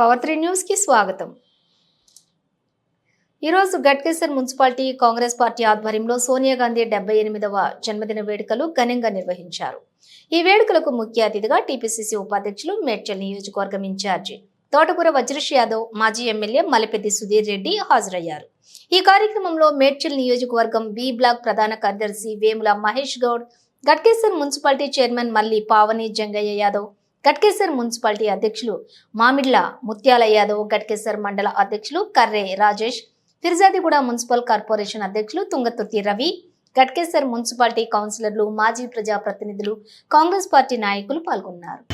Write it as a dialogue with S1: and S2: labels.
S1: Power three న్యూస్కి స్వాగతం. ఈరోజు గట్కేసర్ మున్సిపాలిటీ కాంగ్రెస్ పార్టీ ఆధ్వర్యంలో సోనియా గాంధీ డెబ్బై ఎనిమిదవ జన్మదిన వేడుకలు ఘనంగా నిర్వహించారు. ఈ వేడుకలకు ముఖ్య అతిథిగా టీపీసీసీ ఉపాధ్యక్షులు మేడ్చల్ నియోజకవర్గం ఇన్ఛార్జి తోటకూర వజ్రష్ యాదవ్ మాజీ ఎమ్మెల్యే మలపెద్ది సుధీర్ రెడ్డి హాజరయ్యారు. ఈ కార్యక్రమంలో మేడ్చల్ నియోజకవర్గం బి బ్లాక్ ప్రధాన కార్యదర్శి Vemula Mahesh Goud Ghatkesar municipality chairman Malli Pavani Jangaiah Yadav Ghatkesar municipality అధ్యక్షులు మామిడ్ల ముత్యాల యాదవ్ గట్కేశ్వర్ మండల అధ్యక్షులు కర్రే రాజేష్ ఫిర్జాదిగూడ మున్సిపల్ కార్పొరేషన్ అధ్యక్షులు తుంగతుర్తి రవి గట్కేశ్వర్ మున్సిపాలిటీ కౌన్సిలర్లు మాజీ ప్రజాప్రతినిధులు కాంగ్రెస్ పార్టీ నాయకులు పాల్గొన్నారు